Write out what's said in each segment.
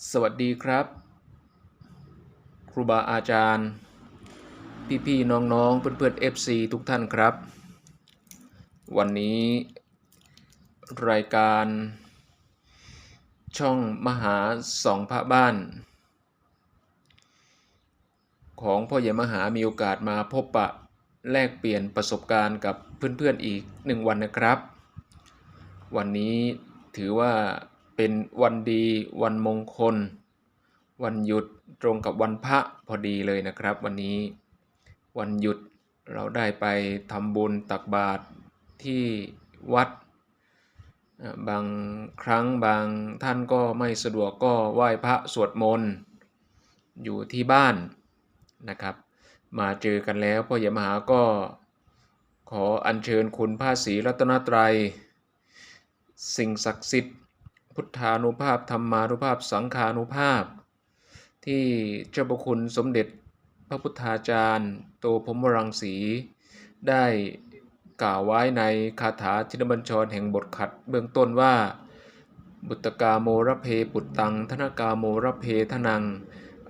สวัสดีครับ ครูบาอาจารย์ พี่ๆน้องๆเพื่อนๆ FC ทุกท่านครับ วันนี้ รายการ ช่องมหาสองพระบ้าน ของพ่อใหญ่มหามีโอกาสมาพบปะแลกเปลี่ยนประสบการณ์กับเพื่อนๆอีกหนึ่งวันนะครับ วันนี้ถือว่า เป็นวันดีวันมงคล วันหยุดตรงกับวันพระพอดีเลยนะครับ วันนี้วันหยุดเราได้ไปทำบุญตักบาตรที่วัด บางครั้งบางท่านก็ไม่สะดวกก็ไหว้พระสวดมนต์อยู่ที่บ้านนะครับ มาเจอกันแล้วพ่อใหญ่มหาก็ขออัญเชิญคุณพระศรีรัตนตรัย สิ่งศักดิ์สิทธิ์ พุทธานุภาพธรรมานุภาพสังขานุภาพ ที่เจ้าประคุณสมเด็จพระพุทธาจารย์ โตพรหมรังสี ได้กล่าวไว้ในคาถาชินบัญชรแห่งบทขัดเบื้องต้นว่า บุตกาโมระเพปุตตัง ธนกาโมระเพทนัง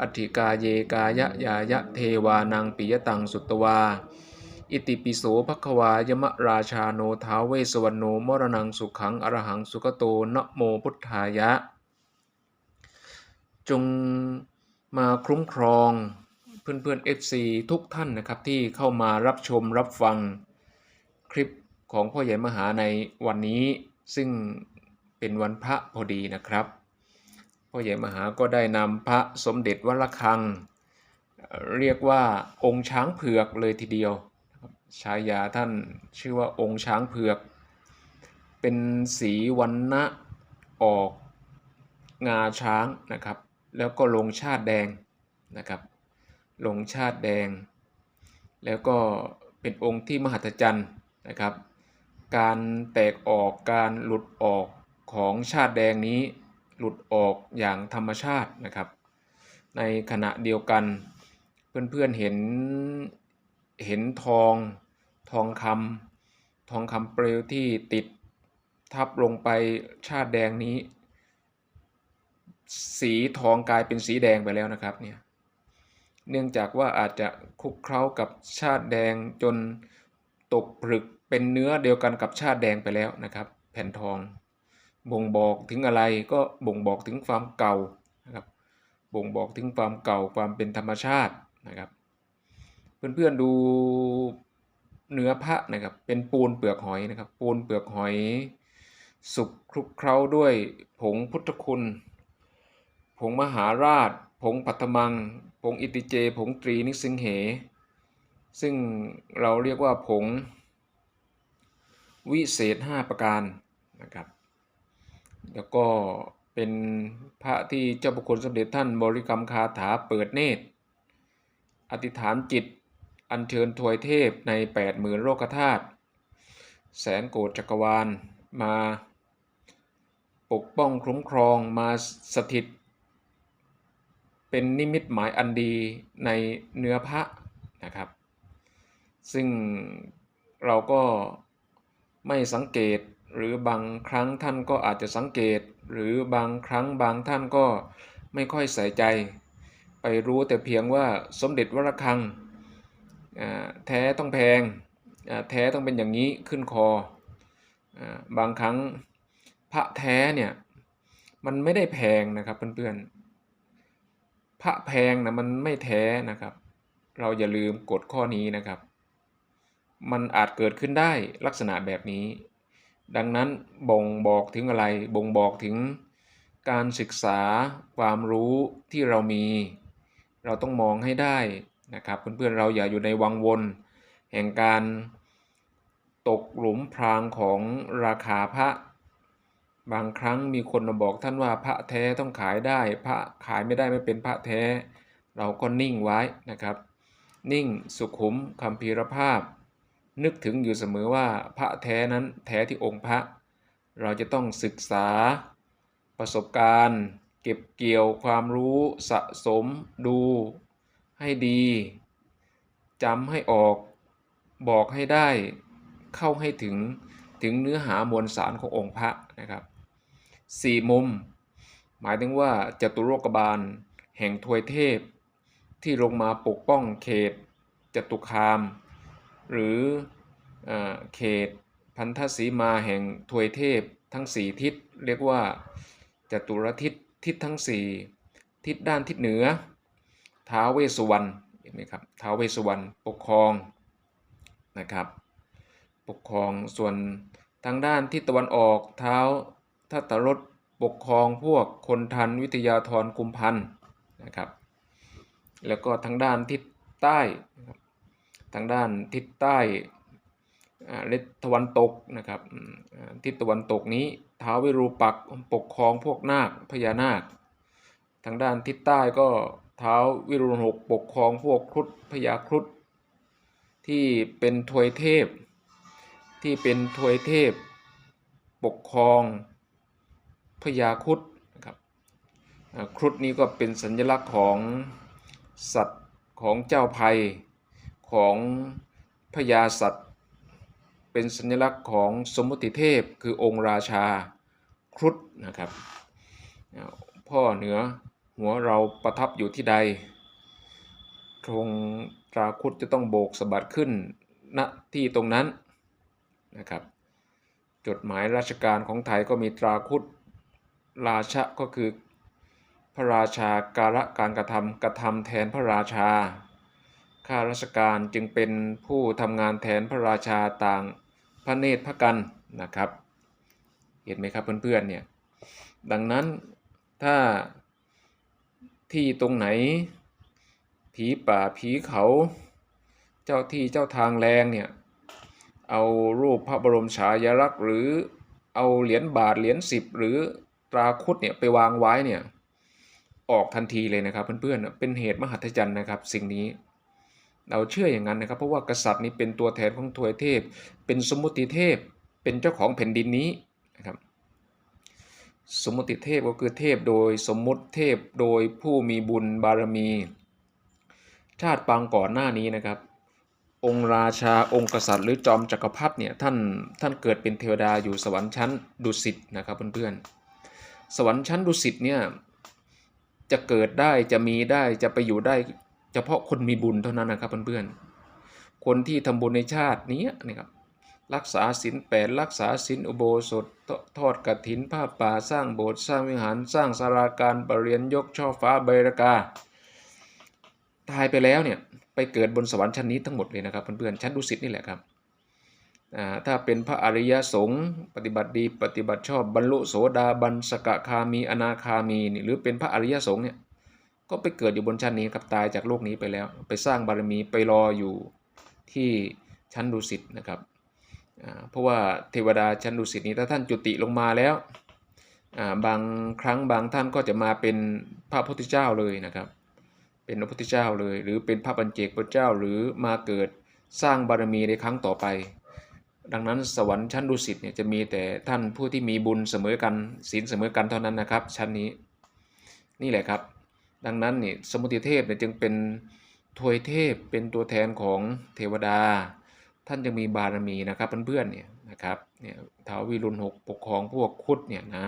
อธิกาเยกายะยายะเทวานังปิยตังสุตตวา อิติปิโสภควายมะราชาโนท้าเวสวรรณโนมรณังสุขังอรหังสุขโตนะโมพุทธายะ จงมาคุ้มครองเพื่อนเพื่อนๆ FC ทุกท่านนะครับที่เข้ามารับชมรับฟังคลิปของพ่อใหญ่มหาในวันนี้ซึ่งเป็นวันพระพอดีนะครับพ่อใหญ่มหาก็ได้นำพระสมเด็จวัดระฆัง เรียกว่าองค์ช้างเผือกเลยทีเดียว ฉายาท่านชื่อว่าองค์ช้างเผือก เป็นสีวันนะออกงาช้างนะครับ แล้วก็ลงชาติแดงนะครับ ลงชาติแดง แล้วก็เป็นองค์ที่มหัศจรรย์นะครับ การแตกออกการหลุดออกของชาติแดงนี้หลุดออกอย่างธรรมชาตินะครับ ในขณะเดียวกันเพื่อนๆเห็นเห็นทอง ทองคำทองคำเปลวที่ติดทับลงไปชาติแดงนี้ สีทองกลายเป็นสีแดงไปแล้วนะครับเนี่ยเนื่องจากว่าอาจจะคลุกเคล้ากับชาติแดงจนตกผลึกเป็นเนื้อเดียวกันกับชาติแดงไปแล้วนะครับ แผ่นทอง บ่งบอกถึงอะไรก็บ่งบอกถึงความเก่านะครับบ่งบอกถึงความเก่าความเป็นธรรมชาตินะครับ เพื่อนๆดู เนื้อพระนะครับเป็นปูนเปลือกหอยนะครับ ปูนเปลือกหอย สุกคลุกเคล้าด้วยผงพุทธคุณ ผงมหาราช ผงปัทมัง ผงอิติเจ ผงตรีนิสิงเห ซึ่งเราเรียกว่าผง วิเศษ 5 ประการนะครับ แล้วก็เป็นพระที่เจ้าประคุณสมเด็จท่านบริกรรมคาถาเปิดเนตร อธิษฐานจิต อัญเชิญถวยเทพใน8ปดหมื่นโลกธาตุแสนโกฏจักรวาลมา ปกป้องคุ้มครองมาสถิต เป็นนิมิตหมายอันดีในเนื้อพระนะครับ ซึ่งเราก็ไม่สังเกตหรือบางครั้งท่านก็อาจจะสังเกต หรือบางครั้งบางท่านก็ไม่ค่อยใส่ใจ ไปรู้แต่เพียงว่าสมเด็จวรคัง แท้ต้องแพงแท้ต้องเป็นอย่างนี้ขึ้นคอบางครั้งพระแท้เนี่ยมันไม่ได้แพงนะครับเพื่อนๆพระแพงนะมันไม่แท้นะครับ เราอย่าลืมกฎข้อนี้นะครับ มันอาจเกิดขึ้นได้ลักษณะแบบนี้ ดังนั้นบ่งบอกถึงอะไรบ่งบอกถึงการศึกษาความรู้ที่เรามี เราต้องมองให้ได้ นะครับเพื่อนๆเราอย่าอยู่ในวังวนแห่งการตกหลุมพรางของราคาพระ บางครั้งมีคนมาบอกท่านว่าพระแท้ต้องขายได้ พระขายไม่ได้ไม่เป็นพระแท้ เราก็นิ่งไว้นะครับ นิ่งสุขุมคำพีรภาพ นึกถึงอยู่เสมอว่าพระแท้นั้นแท้ที่องค์พระ เราจะต้องศึกษาประสบการณ์ เก็บเกี่ยวความรู้สะสมดู ให้ดีจำให้ออกบอกให้ได้เข้าให้ถึงถึงเนื้อหามวลสารขององค์พระนะครับสี่มุม หมายถึงว่าจตุโลกบาล แห่งทวยเทพ ที่ลงมาปกป้องเขตจตุคาม หรือเออเขตพันธสีมาแห่งทวยเทพทั้งสี่ทิศ เรียกว่าจตุรทิศทิศทั้งสี่ทิศด้านทิศเหนือ ท้าวเวสุวรรณเห็นไหมครับท้าวเวสุวรรณปกครองนะครับ ปกครองส่วนทางด้านทิศตะวันออกเท้าทัตตรสปกครองพวกคนทันวิทยาธรกุมพันธ์นะครับ แล้วก็ทางด้านทิศใต้ทางด้านทิศใต้อ่าแลตะวันตกนะครับทิศตะวันตกนี้ท้าววิรูปักปกครองพวกนาคพญานาค ทางด้านทิศใต้ก็ ท้าววิรุณหกปกครองพวกครุฑพญาครุฑที่เป็นทวยเทพ ที่เป็นทวยเทพ ปกครองพญาครุฑนะครับครุฑนี้ก็เป็นสัญลักษณ์ของสัตว์ของเจ้าภัยของพญาสัตว์เป็นสัญลักษณ์ของสมุติเทพคือองค์ราชาครุฑนะครับพ่อเหนือ หัวเราประทับอยู่ที่ใดธงตราครุฑจะต้องโบกสะบัดขึ้นณที่ตรงนั้นนะครับ จดหมายราชการของไทยก็มีตราครุฑราชะก็คือ พระราชาการะการกระทำกระทำแทนพระราชา ข้าราชการจึงเป็นผู้ทำงานแทนพระราชาต่างพระเนตรพระกันนะครับ เห็นไหมครับเพื่อนๆเนี่ยดังนั้นถ้า ที่ตรงไหน ผีป่าผีเขา เจ้าที่เจ้าทางแรงเนี่ย เอารูปพระบรมฉายาลักษณ์หรือเอาเหรียญบาทเหรียญสิบหรือตราครุฑเนี่ยไปวางไว้เนี่ยออกทันทีเลยนะครับเพื่อนๆเป็นเหตุมหัศจรรย์นะครับ สิ่งนี้ เราเชื่ออย่างนั้นนะครับ เพราะว่ากษัตริย์นี้เป็นตัวแทนของทวยเทพ เป็นสมมุติเทพ เป็นเจ้าของแผ่นดินนี้นะครับ สมมุติเทพก็คือเทพโดยสมมุติเทพโดยผู้มีบุญบารมี ชาติปางก่อนหน้านี้นะครับ องค์ราชาองค์กษัตริย์หรือจอมจักรพรรดิเนี่ยท่านท่านเกิดเป็นเทวดาอยู่สวรรค์ชั้นดุสิตนะครับเพื่อนๆ สวรรค์ชั้นดุสิตเนี่ยจะเกิดได้จะมีได้จะไปอยู่ได้เฉพาะคนมีบุญเท่านั้นนะครับเพื่อนๆ คนที่ทำบุญในชาตินี้นะครับ รักษาศีลแปดรักษาศีลอุโบสถทอดกฐินผ้าป่าสร้างโบสถ์สร้างวิหารสร้างสาราการประเรียนยกช่อฟ้าเบรากา ตายไปแล้วเนี่ยไปเกิดบนสวรรค์ชั้นนี้ทั้งหมดเลยนะครับเพื่อนๆชั้นดุสิตนี่แหละครับถ้าเป็นพระอริยสงฆ์ปฏิบัติดีปฏิบัติชอบบรรลุโสดาบันสกคามีอนาคามีนี่หรือเป็นพระอริยสงฆ์เนี่ยก็ไปเกิดอยู่บนชั้นนี้ครับตายจากโลกนี้ไปแล้ว ไปสร้างบารมีไปรออยู่ที่ชั้นดุสิตนะครับ เพราะว่าเทวดาชั้นดุสิตนี้ถ้าท่านจุติลงมาแล้ว บางครั้งบางท่านก็จะมาเป็นพระพุทธเจ้าเลยนะครับ เป็นพระพุทธเจ้าเลย หรือเป็นพระปัญเจกพุทธเจ้าหรือมาเกิดสร้างบารมีในครั้งต่อไป ดังนั้นสวรรค์ชั้นดุสิตเนี่ยจะมีแต่ท่านผู้ที่มีบุญเสมอกันศีลเสมอกันเท่านั้นนะครับ ชั้นนี้นี่แหละครับ ดังนั้นนี่สมุติเทพเนี่ยจึงเป็นทวยเทพเป็นตัวแทนของเทวดา ท่านจะมีบารมีนะครับเพื่อนๆเนี่ยนะครับเนี่ยท้าววิรุณหกปกครองพวกคุดเนี่ยนะ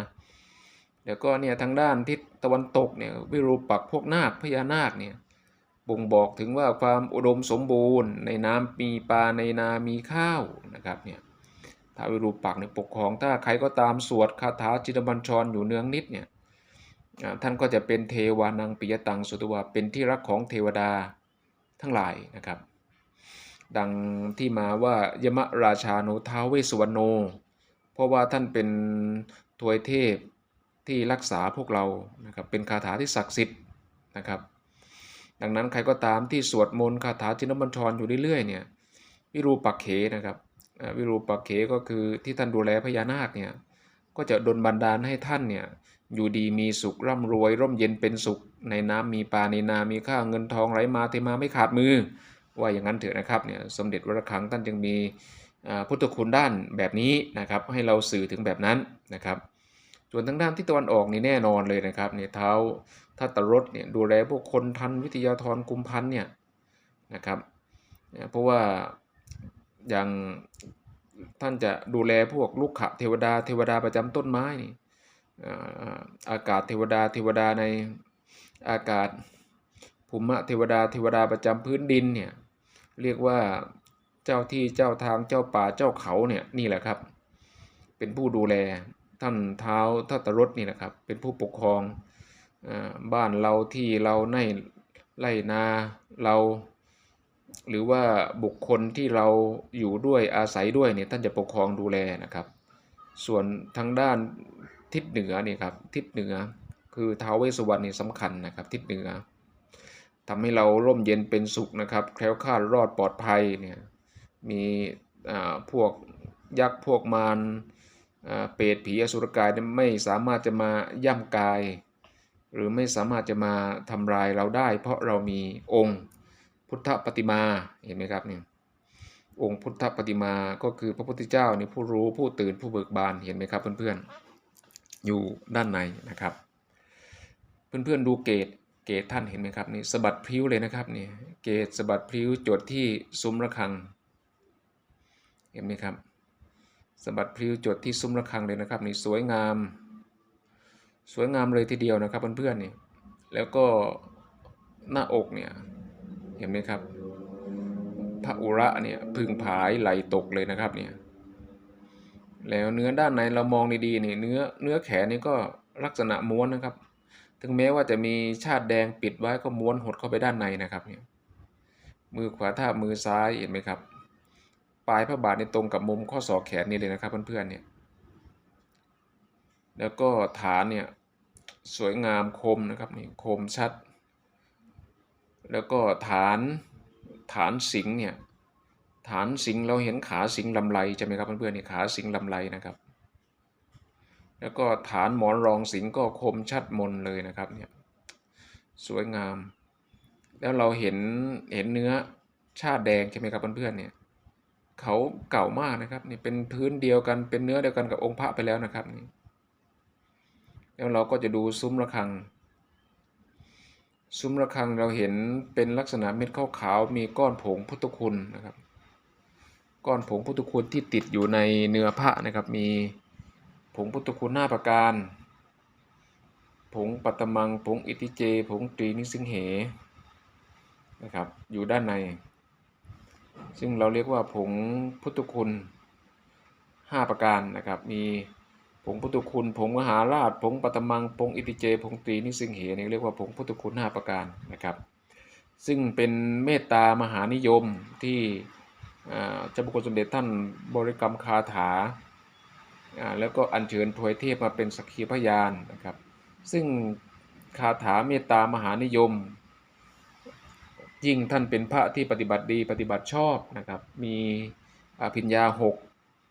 แล้วก็เนี่ยทางด้านทิศตะวันตกเนี่ยวิรูปักษ์พวกนาคพญานาคเนี่ยบ่งบอกถึงว่าความอุดมสมบูรณ์ ในน้ำมีปลาในนามีข้าวนะครับเนี่ยท้าววิรูปักษ์เนี่ยปกครองถ้าใครก็ตามสวดคาถาจิตบัญชรอยู่เนืองนิดเนี่ยท่านก็จะเป็นเทวานังปิยตังสุตวาเป็นที่รักของเทวดาทั้งหลายนะครับ ดังที่มาว่ายมราชาโนท้าเวสุวรรณโน เพราะว่าท่านเป็นทวยเทพที่รักษาพวกเรานะครับเป็นคาถาที่ศักดิ์สิทธิ์นะครับ ดังนั้นใครก็ตามที่สวดมนต์คาถาจินบัญชรอยู่เรื่อยๆเนี่ยวิรูปักเขนะครับวิรูปักเขก็คือที่ท่านดูแลพญานาคเนี่ยก็จะดลบันดาลให้ท่านเนี่ยอยู่ดีมีสุขร่ำรวย ร่มเย็นเป็นสุข ในน้ำมีปลาในนา มีข้าวเงินทองไหลมาเทมาไม่ขาดมือ ว่าอย่างนั้นเถอะนะครับเนี่ยสมเด็จวรคังท่านจึงมีอ่าพุทธคุณด้านแบบนี้นะครับให้เราสื่อถึงแบบนั้นนะครับ ส่วนทางด้านที่ตะวันออกนี่แน่นอนเลยนะครับเนี่ยเท้าทัตตรสเนี่ยดูแลพวกคนทันวิทยาธรกุมพันเนี่ยนะครับเพราะว่าอย่างท่านจะดูแลพวกลูกขะเทวดาเทวดาประจำต้นไม้นี่อ่าอากาศเทวดาเทวดาในอากาศภูมิเทวดาเทวดาประจำพื้นดินเนี่ย เรียกว่าเจ้าที่เจ้าทางเจ้าป่าเจ้าเขาเนี่ยนี่แหละครับ เป็นผู้ดูแลท่านเท้าทัตรสนี่นะครับ เป็นผู้ปกครองอบ้านเราที่เราในไลนาเรา หรือว่าบุคคลที่เราอยู่ด้วยอาศัยด้วยเนี่ยท่านจะปกครองดูแลนะครับ ส่วนทางด้านทิศเหนือนี่ครับทิศเหนือคือท้าวเวสสุวรรณนี่สำคัญนะครับ ทิศเหนือ ทำให้เราร่มเย็นเป็นสุขนะครับแคล้วคลาดรอดปลอดภัยเนี่ยมีอ่าพวกยักษ์พวกมารอ่าเปรตผีอสุรกายเนี่ยไม่สามารถจะมาย่ำกาย หรือไม่สามารถจะมาทำลายเราได้ เพราะเรามีองค์พุทธปฏิมาเห็นไหมครับเนี่ยองค์พุทธปฏิมาก็คือพระพุทธเจ้านี่ผู้รู้ผู้ตื่นผู้เบิกบานเห็นไหมครับเพื่อนๆอยู่ด้านในนะครับ เพื่อนๆดูเกต เกตท่านเห็นไหมครับนี่สะบัดพริ้วเลยนะครับนี่เกตสะบัดพริ้วจดที่ซุ้มระฆัง เห็นไหมครับสะบัดพริ้วจดที่ซุ้มระฆังเลยนะครับนี่สวยงาม สวยงามเลยทีเดียวนะครับเพื่อนๆนี่แล้วก็หน้าอกเนี่ยเห็นไหมครับพระอุระเนี่ยพึ่งผายไหลตกเลยนะครับเนี่ยแล้วเนื้อด้านในเรามองดีๆนี่เนื้อเนื้อแขนนี่ก็ลักษณะม้วนนะครับ ถึงแม้ว่าจะมีชาติแดงปิดไว้ก็ม้วนหดเข้าไปด้านในนะครับเนี่ยมือขวาทาบมือซ้ายเห็นไหมครับ ปลายพระบาทในตรงกับมุมข้อศอกแขนนี่เลยนะครับเพื่อนๆเนี่ยแล้วก็ฐานเนี่ยสวยงามคมนะครับนี่คมชัด แล้วก็ฐานฐานสิงเนี่ยฐานสิงเราเห็นขาสิงลำไรใช่ไหมครับเพื่อนๆนี่ขาสิงลำไรนะครับ แล้วก็ฐานหมอนรองสิงก็คมชัดมนเลยนะครับเนี่ยสวยงาม แล้วเราเห็นเห็นเนื้อชาติแดงใช่ไหมครับเพื่อนๆเนี่ยเขาเก่ามากนะครับนี่เป็นพื้นเดียวกันเป็นเนื้อเดียวกันกับองค์พระไปแล้วนะครับนี่แล้วเราก็จะดูซุ้มระฆัง ซุ้มระฆังเราเห็นเป็นลักษณะเม็ดขาวๆมีก้อนผงพุทธคุณนะครับ ก้อนผงพุทธคุณที่ติดอยู่ในเนื้อพระนะครับมี ผงพุทธคุณหน้าประการ ผงปัตตมัง ผงอิติเจ ผงตรีนิสิงเหนะครับ อยู่ด้านใน ซึ่งเราเรียกว่าผงพุทธคุณห้าประการนะครับ มีผงพุทธคุณ ผงมหาราช ผงปัตมัง ผงอิติเจ ผงตรีนิสิงเหนี่เรียกว่าผงพุทธคุณห้าประการนะครับ ซึ่งเป็นเมตตามหานิยมที่เจ้าบุคคลสมเด็จท่านบริกรรมคาถา แล้วก็อัญเชิญถวยเทพมาเป็นสักขีพยานนะครับ ซึ่งคาถาเมตตามหานิยม ยิ่งท่านเป็นพระที่ปฏิบัติดีปฏิบัติชอบนะครับ มีอภิญญาหก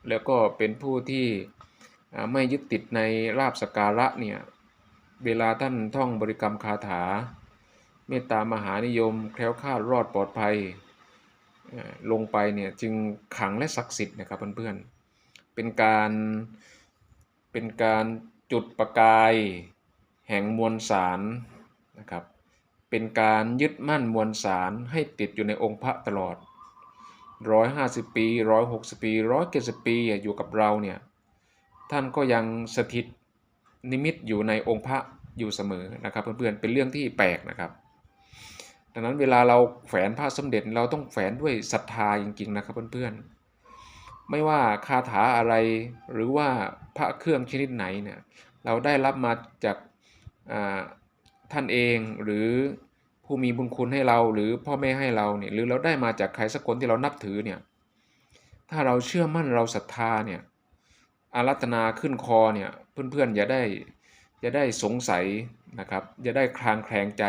แล้วก็เป็นผู้ที่ไม่ยึดติดในลาบสการะเนี่ย เวลาท่านท่องบริกรรมคาถา เมตตามหานิยม แคล้วคลาดรอดปลอดภัยลงไปเนี่ยจึงขังและศักดิ์สิทธิ์นะครับเพื่อนๆ เป็นการเป็นการจุดประกายแห่งมวลสารนะครับเป็นการยึดมั่นมวลสารให้ติดอยู่ในองค์พระตลอด 150 ปี 160 ปี 170 ปีอยู่กับเราเนี่ยท่านก็ยังสถิตนิมิตอยู่ในองค์พระอยู่เสมอนะครับเพื่อนๆเป็นเรื่องที่แปลกนะครับ ดังนั้นเวลาเราแฝนพระสมเด็จเราต้องแฝนด้วยศรัทธาจริงๆนะครับเพื่อนๆ ไม่ว่าคาถาอะไรหรือว่าพระเครื่องชนิดไหนเนี่ยเราได้รับมาจากท่านเองหรือผู้มีบุญคุณให้เราหรือพ่อแม่ให้เราเนี่ยหรือเราได้มาจากใครสักคนที่เรานับถือเนี่ยถ้าเราเชื่อมั่นเราศรัทธาเนี่ยอารัตนาขึ้นคอเนี่ยเพื่อนๆอย่าได้อย่าได้สงสัยนะครับอย่าได้คลางแคลงใจ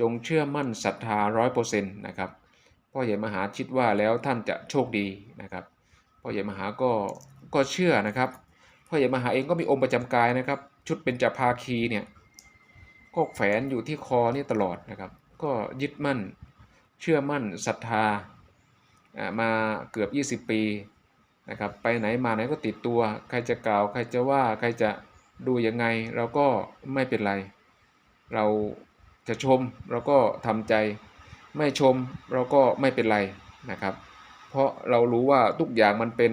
จงเชื่อมั่นศรัทธาร้อยเปอร์เซ็นต์นะครับพ่อใหญ่มหาคิดว่าแล้วท่านจะโชคดีนะครับ พ่อใหญ่มหาก็ก็เชื่อนะครับ พ่อใหญ่มหาเองก็มีองค์ประจำกายนะครับ ชุดเป็นจภาคีเนี่ยก็แฝนอยู่ที่คอนี่ตลอดนะครับ ก็ยึดมั่นเชื่อมั่นศรัทธามาเกือบ 20 ปีนะครับไปไหนมาไหนก็ติดตัว ใครจะกล่าว ใครจะว่าใครจะดูยังไงเราก็ไม่เป็นไร เราจะชมเราก็ทำใจ ไม่ชมเราก็ไม่เป็นไรนะครับ ราะเรารู้ว่าทุกอย่างมันเป็น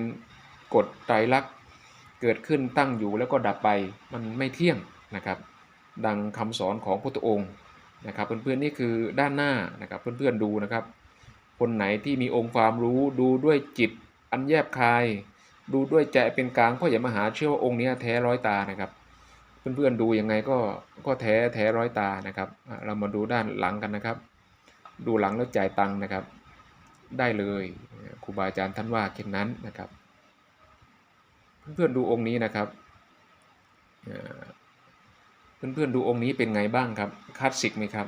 กฎไตรลักษณ์เกิดขึ้นตั้งอยู่แล้วก็ดับไปมันไม่เที่ยงนะครับ ดังคำสอนของพระพุทธองค์นะครับ เพื่อนๆนี่คือด้านหน้านะครับเพื่อนๆดูนะครับ คนไหนที่มีองค์ความรู้ดูด้วยจิตอันแยบคาย ดูด้วยใจเป็นกลางพ่ออย่ามาหาเชื่อว่าองค์นี้แท้ร้อยตานะครับ เพื่อนๆดูยังไงก็ก็แท้แท้ร้อยตานะครับ เรามาดูด้านหลังกันนะครับ ดูหลังแล้วจ่ายตังค์นะครับ ได้เลยครูบาอาจารย์ท่านว่าเช่นนั้นนะครับ เพื่อนๆดูองค์นี้นะครับเพื่อนๆดูองค์นี้เป็นไงบ้างครับคลาสสิกไหมครับ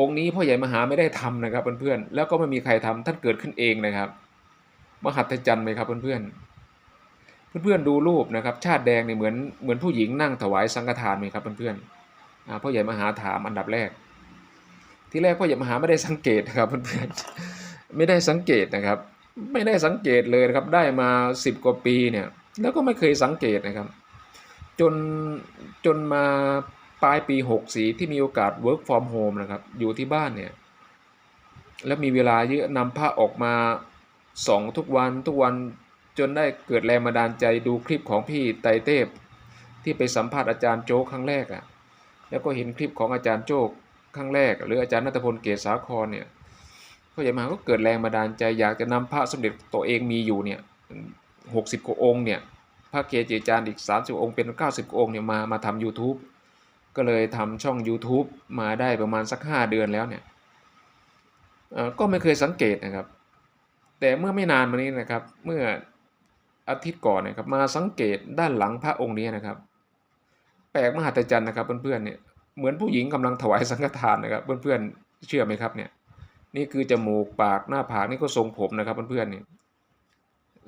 องค์นี้พ่อใหญ่มหาไม่ได้ทำนะครับเพื่อนๆแล้วก็ไม่มีใครทำท่านเกิดขึ้นเองนะครับ มหัศจรรย์ไหมครับเพื่อนๆเพื่อนๆดูรูปนะครับ ชาติแดงเนี่ยเหมือนเหมือนผู้หญิงนั่งถวายสังฆทานไหมครับเพื่อนๆอ่าพ่อใหญ่มหาถามอันดับแรก ที่แรกพ่อใหญ่มหาไม่ได้สังเกตนะครับเพื่อนๆ ไม่ได้สังเกตนะครับ ไม่ได้สังเกตเลยนะครับได้มาสิบกว่าปีเนี่ยแล้วก็ไม่เคยสังเกตนะครับ จนจนมาปลายปี 64 ที่มีโอกาส work from home นะครับ อยู่ที่บ้านเนี่ย แล้วมีเวลาเยอะนำผ้าออกมาส่องทุกวันทุกวันจนได้เกิดแรงบันดาลใจดูคลิปของพี่ไตเทพที่ไปสัมภาษณ์อาจารย์โจ๊กครั้งแรกอะ่ะแล้วก็เห็นคลิปของอาจารย์โจ๊กครั้งแรก หรืออาจารย์นัทพลเกศสาครเนี่ย พ่อใหญ่มหาก็เกิดแรงบันดาลใจอยากจะนำพระสมเด็จตัวเองมีอยู่เนี่ยหกสิบกว่าองค์เนี่ยพระเกจิอาจารย์อีก 30 องค์เป็น 90 องค์เนี่ยมามาทำ YouTube ก็เลยทำช่อง YouTube มาได้ประมาณสัก 5 เดือนแล้วเนี่ยก็ไม่เคยสังเกตนะครับ แต่เมื่อไม่นานมานี้นะครับ เมื่ออาทิตย์ก่อนนะครับมาสังเกตด้านหลังพระองค์นี้นะครับ แปลกมหัศจรรย์นะครับเพื่อนๆเนี่ยเหมือนผู้หญิงกำลังถวายสังฆทานนะครับ เพื่อนๆเชื่อไหมครับเนี่ย นี่คือจมูกปากหน้าผากนี่ก็ทรงผมนะครับเพื่อนๆนี่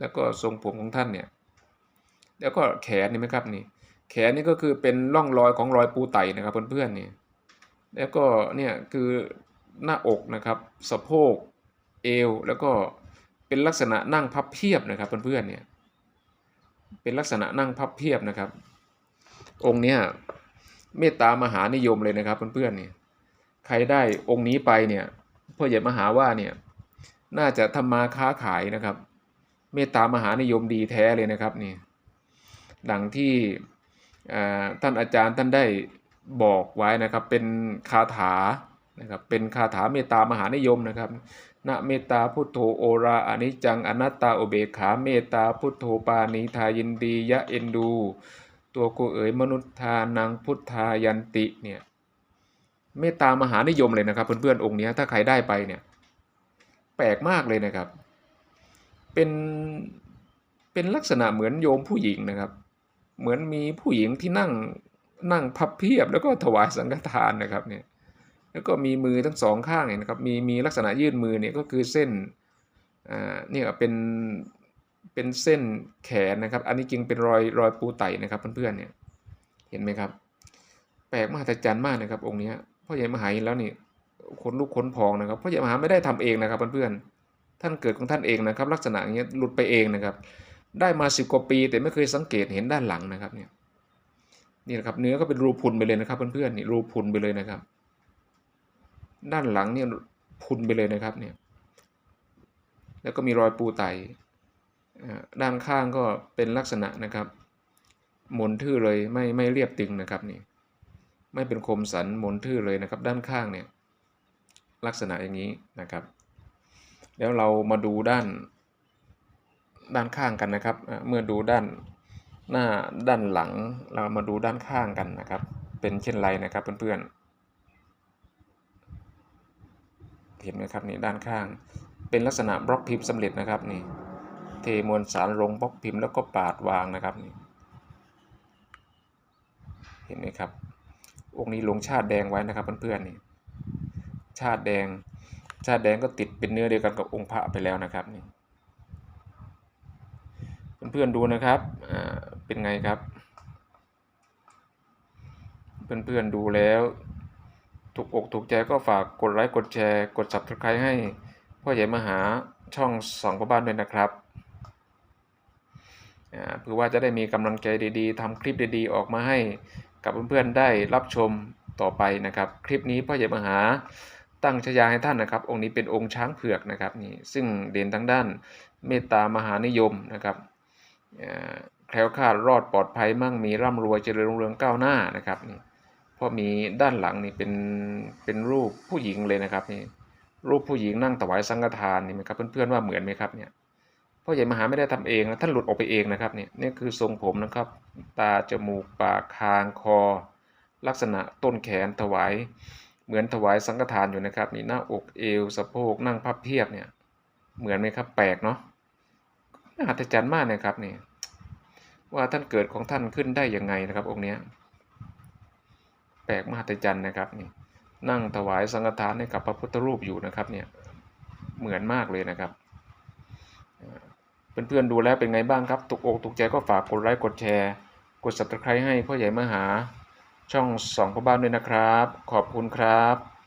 แล้วก็ทรงผมของท่านเนี่ยแล้วก็แขนนี่ไหมครับนี่ แขนนี่ก็คือเป็นร่องรอยของรอยปูไตนะครับเพื่อนๆนี่แล้วก็เนี่ยคือหน้าอกนะครับสะโพกเอวแล้วก็เป็นลักษณะนั่งพับเพียบนะครับเพื่อนๆเนี่ยเป็นลักษณะนั่งพับเพียบนะครับ องค์เนี้ยเมตตามหานิยมเลยนะครับเพื่อนๆนี่ใครได้องค์นี้ไปเนี่ย พ่อใหญ่มหาว่าเนี่ยน่าจะทำมาค้าขายนะครับ เมตตามหานิยมดีแท้เลยนะครับนี่ดังที่ท่านอาจารย์ท่านได้บอกไว้นะครับ เป็นคาถานะครับเป็นคาถาเมตตามหานิยมนะครับนะเมตตาพุทโธโอราอนิจจังอนัตตาอเบขาเมตตาพุทโธปานิทายินดียะเอ็นดู ตัวกูเอ๋ยมนุษย์ทานังพุทธายันติเนี่ย เมตตามหานิยมเลยนะครับ เพื่อนๆองค์นี้ถ้าใครได้ไปเนี่ย แปลกมากเลยนะครับ เป็นเป็นลักษณะเหมือนโยมผู้หญิงนะครับ เหมือนมีผู้หญิงที่นั่งนั่งพับเพียบแล้วก็ถวายสังฆทานนะครับเนี่ยแล้วก็มีมือทั้งสองข้างเนี่ยนะครับมีมีลักษณะยื่นมือเนี่ยก็คือเส้นอ่าเนี่ยเป็นเป็นเส้นแขนนะครับ อันนี้จริงเป็นรอยรอยปูไตนะครับเพื่อนๆเนี่ยเห็นไหมครับ แปลกมหัศจรรย์มากนะครับองค์นี้ พ่อใหญ่มหาเห็นแล้วนี่ขนลุกขนพองนะครับพ่อใหญ่มหาไม่ได้ทำเองนะครับเพื่อนๆท่านเกิดของท่านเองนะครับ ลักษณะอย่างเงี้ยหลุดไปเองนะครับ ได้มาสิบกว่าปีแต่ไม่เคยสังเกตเห็นด้านหลังนะครับเนี่ยนี่นะครับเนื้อก็เป็นรูพุนไปเลยนะครับเพื่อนๆนี่รูพุนไปเลยนะครับ ด้านหลังเนี่ยพุนไปเลยนะครับเนี่ยแล้วก็มีรอยปูไตด้านข้างก็เป็นลักษณะนะครับหมนทื่อเลยไม่ไม่เรียบตึงนะครับนี่ ไม่เป็นคมสันมนทื่อเลยนะครับ ด้านข้างเนี่ยลักษณะอย่างนี้นะครับ แล้วเรามาดูด้านด้านข้างกันนะครับ เมื่อดูด้านหน้าด้านหลังเรามาดูด้านข้างกันนะครับ เป็นเช่นไรนะครับเพื่อนๆเห็นไหมครับนี่ด้านข้าง เป็นลักษณะบล็อกพิมพ์สำเร็จนะครับนี่เทมวลสารลงบล็อกพิมพ์แล้วก็ปาดวางนะครับนี่เห็นไหมครับ องค์นี้ลงชาติแดงไว้นะครับเพื่อนๆนี่ชาติแดง ชาติแดงก็ติดเป็นเนื้อเดียวกันกับองค์พระไปแล้วนะครับนี่เพื่อนๆดูนะครับอ่าเป็นไงครับ เพื่อนๆดูแล้วถูกอกถูกใจก็ฝากกดไลค์กดแชร์ กด subscribe ให้พ่อใหญ่มหาช่องสองพ่อบ้านด้วยนะครับเพื่อว่าจะได้มีกำลังใจดีๆทำคลิปดีๆ ออกมาให้ กับเพื่อนๆได้รับชมต่อไปนะครับ คลิปนี้พ่อใหญ่มหาตั้งฉายาให้ท่านนะครับ องค์นี้เป็นองค์ช้างเผือกนะครับนี่ซึ่งเด่นทั้งด้านเมตตามหานิยมนะครับแคล้วคลาดรอดปลอดภัยมั่งมีร่ำรวยเจริญรุ่งเรืองก้าวหน้านะครับนี่เพราะมีด้านหลังนี่เป็นเป็นรูปผู้หญิงเลยนะครับนี่รูปผู้หญิงนั่งถวายสังฆทานนี่ไหมครับเพื่อนๆว่าเหมือนไหมครับเนี่ย พ่อใหญ่มหาไม่ได้ทำเองนะท่านหลุดออกไปเองนะครับเนี่ยนี่คือทรงผมนะครับ ตาจมูกปากคางคอ ลักษณะต้นแขนถวาย เหมือนถวายสังฆทานอยู่นะครับ นี่หน้าอกเอวสะโพกนั่งพับเพียบเนี่ยเหมือนไหมครับแปลกเนาะน่าอัศจรรย์มากนะครับนี่ว่าท่านเกิดของท่านขึ้นได้ยังไงนะครับ องค์เนี้ยแปลกมหัศจรรย์นะครับนี่นั่งถวายสังฆทานให้กับพระพุทธรูปอยู่นะครับเนี่ยเหมือนมากเลยนะครับ เพื่อนๆดูแล้วเป็นไงบ้างครับ ถูกอกถูกใจก็ฝากกดไลค์กดแชร์ กด subscribe ให้พ่อใหญ่มหา ช่องสองพ่อบ้านด้วยนะครับ ขอบคุณครับ